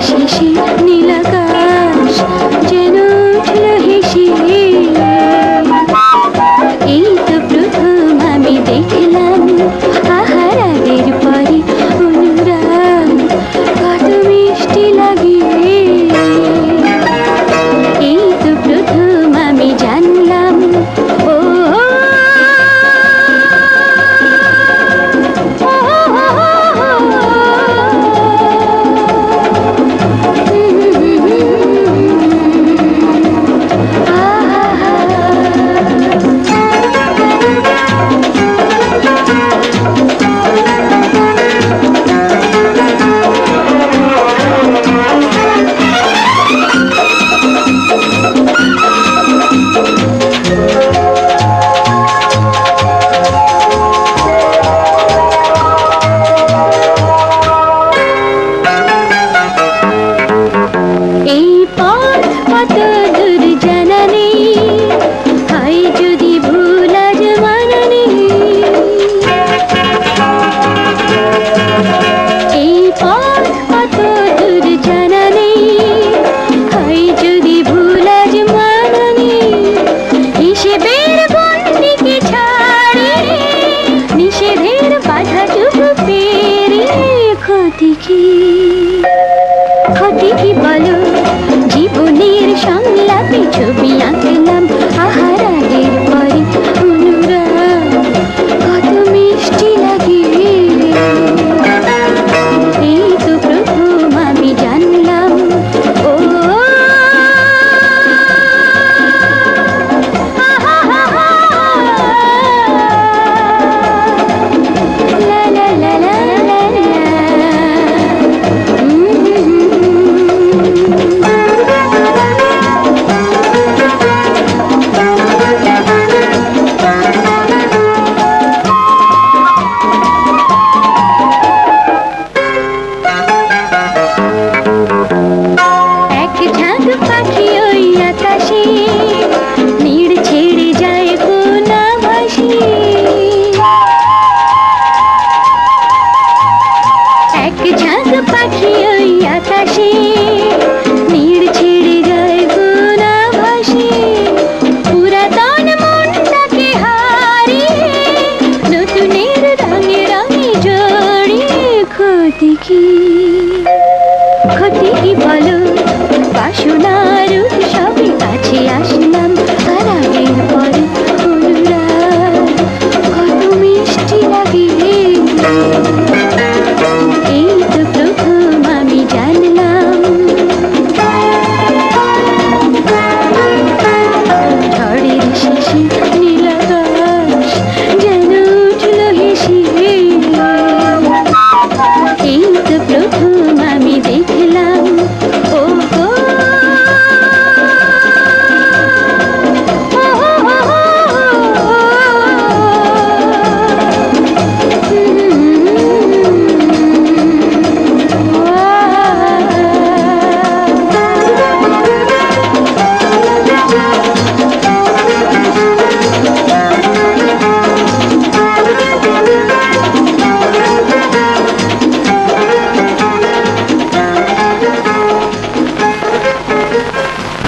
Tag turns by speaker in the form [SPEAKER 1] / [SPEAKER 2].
[SPEAKER 1] Shri ক্ষতি আকাশে নীড় ছেড়ে যায় কোন ভাসি এক ঝাঁক পাখি ওই আকাশে, নীড় ছেড়ে যায় কোন ভাসি পুরাতন মনটাকে হারিয়ে নতুনের রঙে রঙে জড়িয়ে ক্ষতি কি? ক্ষতি কি বলো? বাসনার